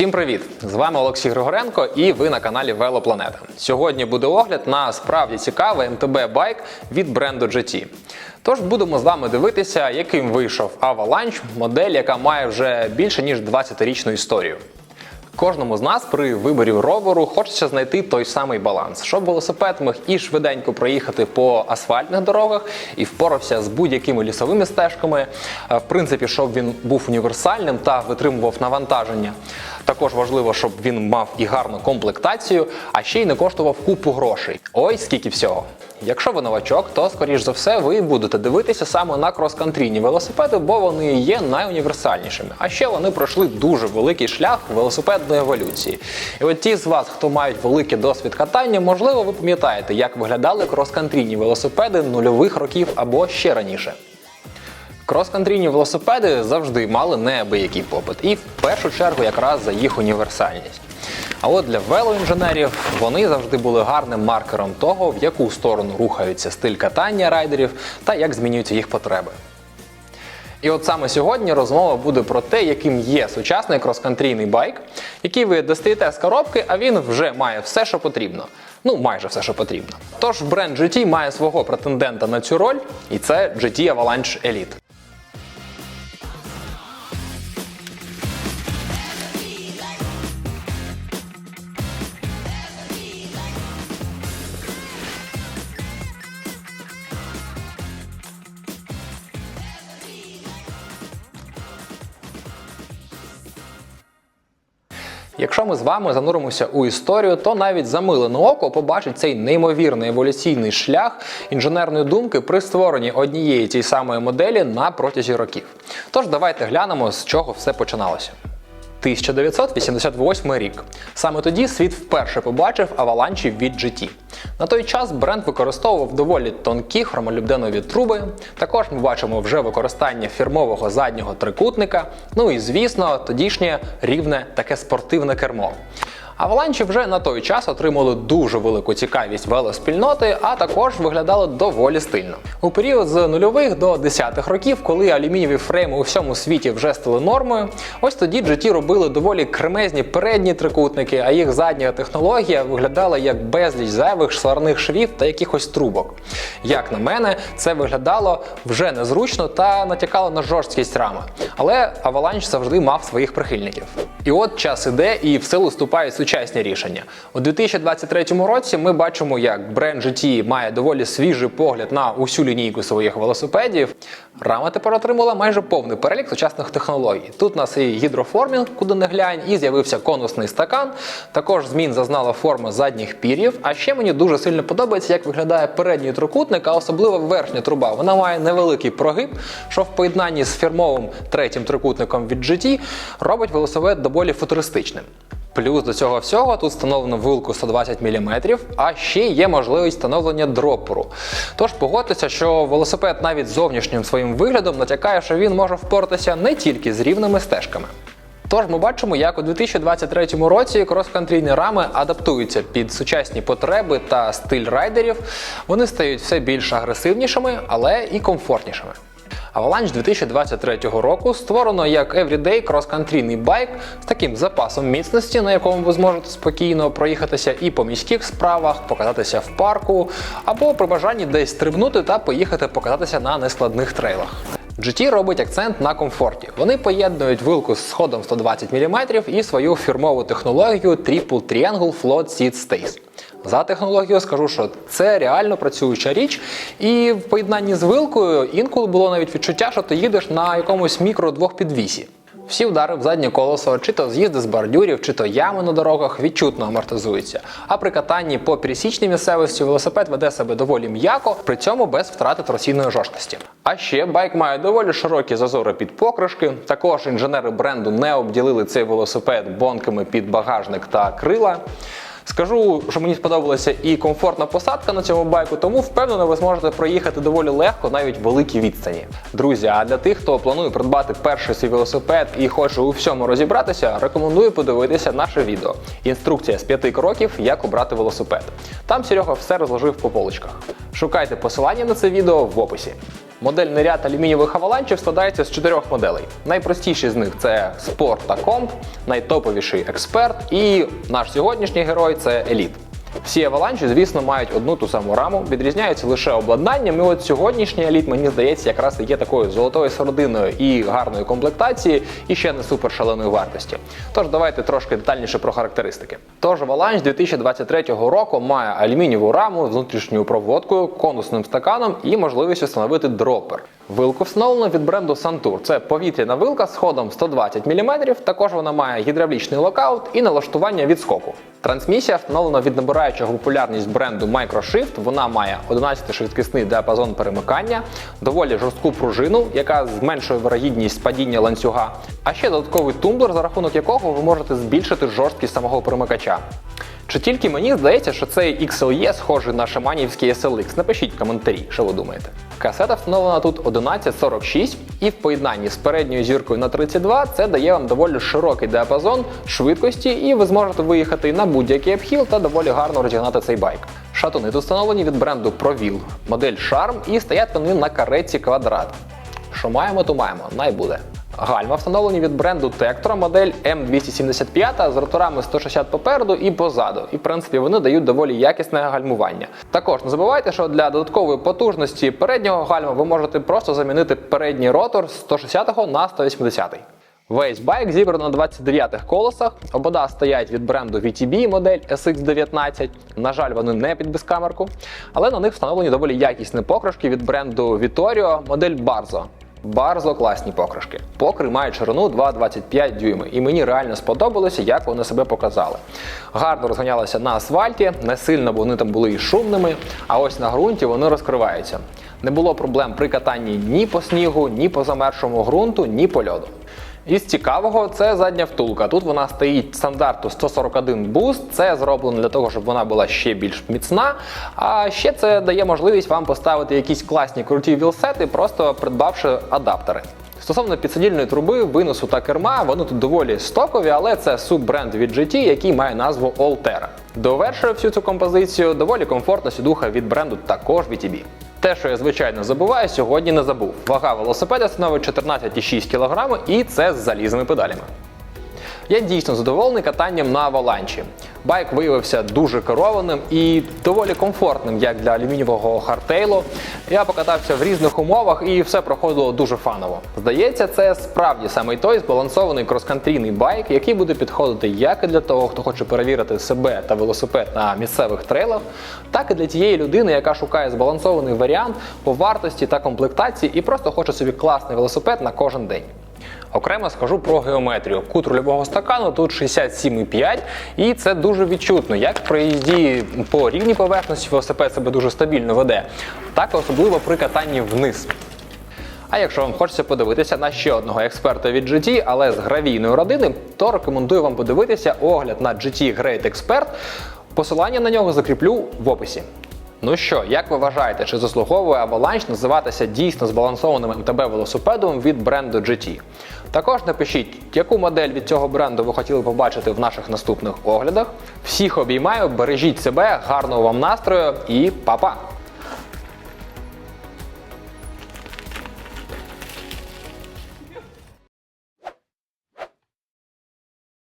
Всім привіт! З вами Олексій Григоренко і ви на каналі Велопланета. Сьогодні буде огляд на справді цікавий МТБ байк від бренду GT. Тож будемо з вами дивитися, яким вийшов Avalanche, модель, яка має вже більше ніж 20-річну історію. Кожному з нас при виборі роверу хочеться знайти той самий баланс, щоб велосипед міг і швиденько проїхати по асфальтних дорогах, і впорався з будь-якими лісовими стежками. Е, В принципі, щоб він був універсальним та витримував навантаження. Також важливо, щоб він мав і гарну комплектацію, а ще й не коштував купу грошей. Ой, скільки всього. Якщо ви новачок, то скоріш за все ви будете дивитися саме на крос-кантрійні велосипеди, бо вони є найуніверсальнішими. А ще вони пройшли дуже великий шлях велосипедної еволюції. І от ті з вас, хто мають великий досвід катання, можливо, ви пам'ятаєте, як виглядали крос-кантрійні велосипеди нульових років або ще раніше. Крос-кантрійні велосипеди завжди мали неабиякий попит, і в першу чергу якраз за їх універсальність. А от для велоінженерів вони завжди були гарним маркером того, в яку сторону рухаються стиль катання райдерів та як змінюються їх потреби. І от саме сьогодні розмова буде про те, яким є сучасний крос-кантрійний байк, який ви достаєте з коробки, а він вже має все, що потрібно. Ну, майже все, що потрібно. Тож бренд GT має свого претендента на цю роль, і це GT Avalanche Elite. Якщо ми з вами зануримося у історію, то навіть замилене око побачить цей неймовірний еволюційний шлях інженерної думки при створенні однієї тієї самої моделі на протязі років. Тож давайте глянемо, з чого все починалося. 1988 рік. Саме тоді світ вперше побачив аваланчі від GT. На той час бренд використовував доволі тонкі хромолюбденові труби. Також ми бачимо вже використання фірмового заднього трикутника. Ну і звісно, тодішнє рівне таке спортивне кермо. Аваланчі вже на той час отримали дуже велику цікавість велоспільноти, а також виглядали доволі стильно. У період з нульових до десятих років, коли алюмінієві фрейми у всьому світі вже стали нормою, ось тоді GT робили доволі кремезні передні трикутники, а їх задня технологія виглядала як безліч зайвих сварних швів та якихось трубок. Як на мене, це виглядало вже незручно та натякало на жорсткість рами. Але Avalanche завжди мав своїх прихильників. І от час іде, і в силу вступають сучасні рішення. У 2023 році ми бачимо, як бренд GT має доволі свіжий погляд на усю лінійку своїх велосипедів. Рама тепер отримала майже повний перелік сучасних технологій. Тут у нас і гідроформінг, куди не глянь, і з'явився конусний стакан. Також змін зазнала форма задніх пір'їв. А ще мені дуже сильно подобається, як виглядає передній трикутник, а особливо верхня труба. Вона має невеликий прогиб, що в поєднанні з фірмовим третім трикутником від GT робить велосипед доволі футуристичним. Плюс до цього всього тут встановлено вилку 120 мм, а ще є можливість встановлення дропору. Тож погодьтеся, що велосипед навіть зовнішнім своїм виглядом натякає, що він може впоратися не тільки з рівними стежками. Тож ми бачимо, як у 2023 році крос-кантрійні рами адаптуються під сучасні потреби та стиль райдерів. Вони стають все більш агресивнішими, але і комфортнішими. Avalanche 2023 року створено як everyday крос-кантрійний байк з таким запасом міцності, на якому ви зможете спокійно проїхатися і по міських справах, покататися в парку, або при бажанні десь стрибнути та поїхати покататися на нескладних трейлах. GT робить акцент на комфорті. Вони поєднують вилку з сходом 120 мм і свою фірмову технологію Triple Triangle Float Seat Stays. За технологією скажу, що це реально працююча річ, і в поєднанні з вилкою інколи було навіть відчуття, що ти їдеш на якомусь мікро двохпідвісі. Всі удари в заднє колесо, чи то з'їзди з бордюрів, чи то ями на дорогах відчутно амортизуються. А при катанні по пересічній місцевості велосипед веде себе доволі м'яко, при цьому без втрати торсійної жорсткості. А ще байк має доволі широкі зазори під покришки. Також інженери бренду не обділили цей велосипед бонками під багажник та крила. Скажу, що мені сподобалася і комфортна посадка на цьому байку, тому впевнено, ви зможете проїхати доволі легко, навіть великі відстані. Друзі, а для тих, хто планує придбати перший свій велосипед і хоче у всьому розібратися, рекомендую подивитися наше відео. Інструкція з п'яти кроків, як обрати велосипед. Там Серега все розложив по полочках. Шукайте посилання на це відео в описі. Модельний ряд алюмінієвих аваланчів складається з чотирьох моделей. Найпростіші з них це спорт та комп, найтоповіший експерт і наш сьогоднішній герой це еліт. Всі аваланчі, звісно, мають одну ту саму раму, відрізняються лише обладнанням. І от сьогоднішній еліт, мені здається, якраз є такою золотою серединою і гарної комплектації, і ще не супер шаленої вартості. Тож давайте трошки детальніше про характеристики. Тож аваланч 2023 року має алюмінієву раму з внутрішньою проводкою, конусним стаканом і можливість встановити дропер. Вилку встановлено від бренду Santur. Це повітряна вилка з ходом 120 мм. Також вона має гідравлічний локаут і налаштування відскоку. Трансмісія встановлена від набираючого популярність бренду Microshift. Вона має 11-швидкісний діапазон перемикання, доволі жорстку пружину, яка зменшує вирогідність падіння ланцюга, а ще додатковий тумблер, за рахунок якого ви можете збільшити жорсткість самого перемикача. Чи тільки мені здається, що цей XLE схожий на шаманівський SLX? Напишіть в коментарі, що ви думаєте. Касета встановлена тут 1146 і в поєднанні з передньою зіркою на 32 це дає вам доволі широкий діапазон швидкості, і ви зможете виїхати на будь-який обхіл та доволі гарно розігнати цей байк. Шатуни тут встановлені від бренду ProVil, модель Charm і стоять вони на кареті квадрат. Що маємо, то маємо, най буде. Гальма встановлені від бренду Tektro, модель M275 з роторами 160 попереду і позаду. І в принципі вони дають доволі якісне гальмування. Також не забувайте, що для додаткової потужності переднього гальма ви можете просто замінити передній ротор з 160 на 180-й. Весь байк зібрано на 29-х колесах. Обода стоять від бренду VTB модель SX19. На жаль, вони не під безкамерку, але на них встановлені доволі якісні покришки від бренду Vittorio модель Barzo. Барзо класні покришки. Покри мають ширину 2,25 дюйми, і мені реально сподобалося, як вони себе показали. Гарно розганялися на асфальті, не сильно вони там були і шумними, а ось на ґрунті вони розкриваються. Не було проблем при катанні ні по снігу, ні по замершому ґрунту, ні по льоду. Із цікавого це задня втулка. Тут вона стоїть стандарту 141 буст. Це зроблено для того, щоб вона була ще більш міцна. А ще це дає можливість вам поставити якісь класні круті вілсети, просто придбавши адаптери. Стосовно підсидільної труби, виносу та керма, вони тут доволі стокові, але це суббренд від GT, який має назву Allterra. Довершує всю цю композицію доволі комфортна сідуха від бренду також VTB. Те, що я звичайно забуваю, сьогодні не забув. Вага велосипеда становить 14,6 кг і це з залізними педалями. Я дійсно задоволений катанням на аваланчі. Байк виявився дуже керованим і доволі комфортним, як для алюмінієвого хардтейлу. Я покатався в різних умовах і все проходило дуже фаново. Здається, це справді саме той збалансований крос-кантрійний байк, який буде підходити як і для того, хто хоче перевірити себе та велосипед на місцевих трейлах, так і для тієї людини, яка шукає збалансований варіант по вартості та комплектації і просто хоче собі класний велосипед на кожен день. Окремо скажу про геометрію. Кут рульового стакану тут 67,5 і це дуже відчутно. Як при їзді по рівній поверхності велосипед себе дуже стабільно веде, так особливо при катанні вниз. А якщо вам хочеться подивитися на ще одного експерта від GT, але з гравійної родини, то рекомендую вам подивитися огляд на GT Great Expert. Посилання на нього закріплю в описі. Ну що, як ви вважаєте, чи заслуговує Avalanche називатися дійсно збалансованим МТБ велосипедом від бренду GT? Також напишіть, яку модель від цього бренду ви хотіли побачити в наших наступних оглядах. Всіх обіймаю, бережіть себе, гарного вам настрою і па-па!